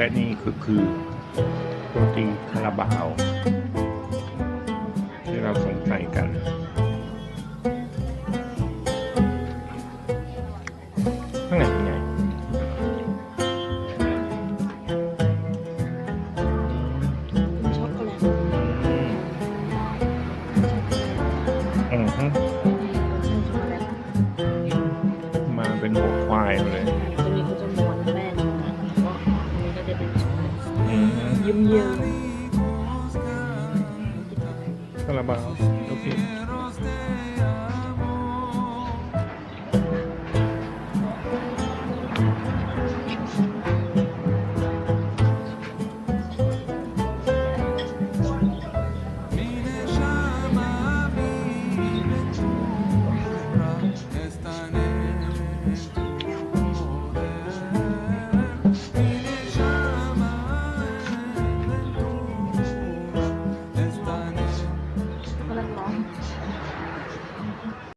และนี่คือคือโรตีคาราบาว ที่เราสงสัยกันข้างในเป็นไงช็อกโกแลตอือฮึรสชาติช็อกโกแลตมาเป็นหัวควายมาเลย ยิ้มเยิ้มคาราบาวโอเค